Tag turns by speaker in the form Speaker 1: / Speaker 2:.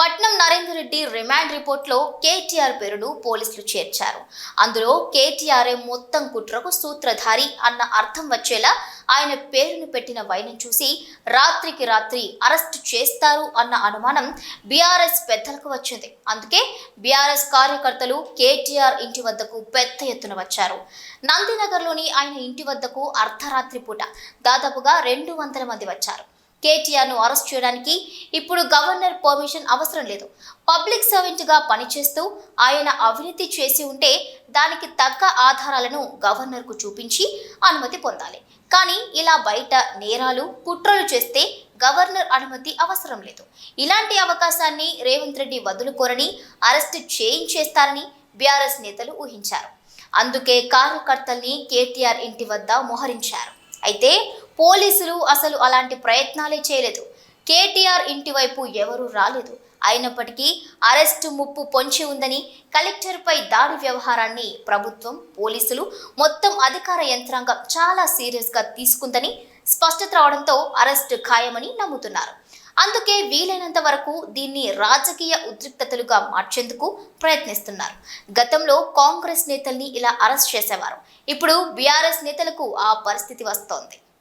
Speaker 1: Patnam Narender Reddy remand రిపోర్ట్లో కేటీఆర్ పేరును పోలీసులు చేర్చారు. అందులో కేటీఆర్ఏ మొత్తం కుట్రకు సూత్రధారి అన్న అర్థం వచ్చేలా ఆయన పేరును పెట్టిన వైనం చూసి రాత్రికి రాత్రి అరెస్ట్ చేస్తారు అన్న అనుమానం బీఆర్ఎస్ పెద్దలకు వచ్చింది. అందుకే బీఆర్ఎస్ కార్యకర్తలు కేటీఆర్ ఇంటి వద్దకు పెద్ద ఎత్తున వచ్చారు. నందినగర్లోని ఆయన ఇంటి వద్దకు అర్ధరాత్రి పూట దాదాపుగా రెండు వందల మంది వచ్చారు. కేటీఆర్ను అరెస్ట్ చేయడానికి ఇప్పుడు గవర్నర్ పర్మిషన్ అవసరం లేదు. పబ్లిక్ సర్వెంట్గా పనిచేస్తూ ఆయన అవినీతి చేసి ఉంటే దానికి తగ్గ ఆధారాలను గవర్నర్కు చూపించి అనుమతి పొందాలి. కానీ ఇలా బయట నేరాలు కుట్రలు చేస్తే గవర్నర్ అనుమతి అవసరం లేదు. ఇలాంటి అవకాశాన్ని రేవంత్ రెడ్డి వదులుకోరని అరెస్ట్ చేయించేస్తారని బీఆర్ఎస్ నేతలు ఊహించారు. అందుకే కార్యకర్తల్ని కేటీఆర్ ఇంటి వద్ద మోహరించారు. అయితే పోలీసులు అసలు అలాంటి ప్రయత్నాలే చేయలేదు. కేటీఆర్ ఇంటి వైపు ఎవరూ రాలేదు. అయినప్పటికీ అరెస్టు ముప్పు పొంచి ఉందని కలెక్టర్పై దాడి వ్యవహారాన్ని ప్రభుత్వం పోలీసులు మొత్తం అధికార యంత్రాంగం చాలా సీరియస్గా తీసుకుందని స్పష్టత రావడంతో అరెస్టు ఖాయమని నమ్ముతున్నారు. అందుకే వీలైనంత వరకు దీన్ని రాజకీయ ఉద్రిక్తతలుగా మార్చేందుకు ప్రయత్నిస్తున్నారు. గతంలో కాంగ్రెస్ నేతల్ని ఇలా అరెస్ట్ చేసేవారు. ఇప్పుడు బీఆర్ఎస్ నేతలకు ఆ పరిస్థితి వస్తోంది.